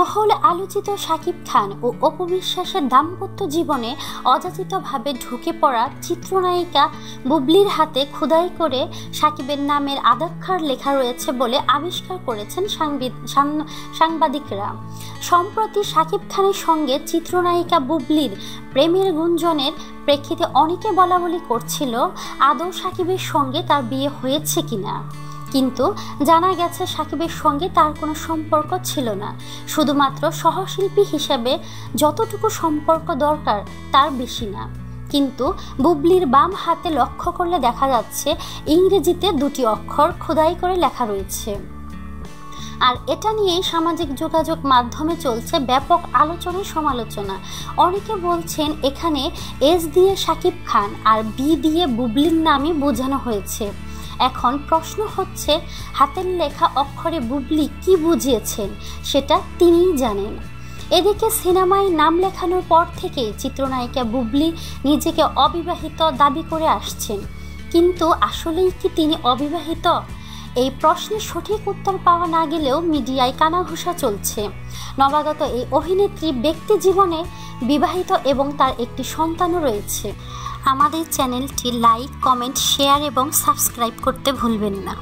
বহুল আলোচিত সাকিব খান ও অপবিশ্বাসের দাম্পত্য জীবনে অযাচিতভাবে ঢুকে পড়া চিত্রনায়িকা বুবলির হাতে খোদাই করে সাকিবের নামের আদাক্ষর লেখা রয়েছে বলে আবিষ্কার করেছেন সাংবাদিকরা। সম্প্রতি শাকিব খানের সঙ্গে চিত্রনায়িকা বুবলির প্রেমের গুঞ্জনের প্রেক্ষিতে অনেকে বলা বলি করছিল, আদৌ সাকিবের সঙ্গে তার বিয়ে হয়েছে কিনা? কিন্তু জানা গেছে সাকিবের সঙ্গে তার কোনো সম্পর্ক ছিল না। শুধুমাত্র সহশিল্পী হিসেবে যতটুকু সম্পর্ক দরকার, তার বেশি না। কিন্তু বুবলির বাম হাতে লক্ষ্য করলে দেখা যাচ্ছে ইংরেজিতে দুটি অক্ষর খোদাই করে লেখা রয়েছে। আর এটা নিয়েই সামাজিক যোগাযোগ মাধ্যমে চলছে ব্যাপক আলোচনা সমালোচনা। অনেকে বলছেন এখানে এস দিয়ে সাকিব খান আর বি দিয়ে বুবলির নামে বোঝানো হয়েছে। এখন প্রশ্ন হচ্ছে, হাতের লেখা অক্ষরে বুবলি কি বুঝিয়েছেন? সেটা তিনিই জানেন। এদিকে সিনেমায় নাম লেখানোর পর থেকেই চিত্রনায়িকা বুবলি নিজেকে অবিবাহিত দাবি করে আসছেন। কিন্তু আসলেই কি তিনি অবিবাহিত? এই প্রশ্নের সঠিক উত্তর পাওয়া না গেলেও মিডিয়ায় কানাঘুষা চলছে। নবাগত এই অভিনেত্রী ব্যক্তি জীবনে বিবাহিত এবং তার একটি সন্তানও রয়েছে। আমাদের চ্যানেলটি লাইক কমেন্ট শেয়ার এবং সাবস্ক্রাইব করতে ভুলবেন না।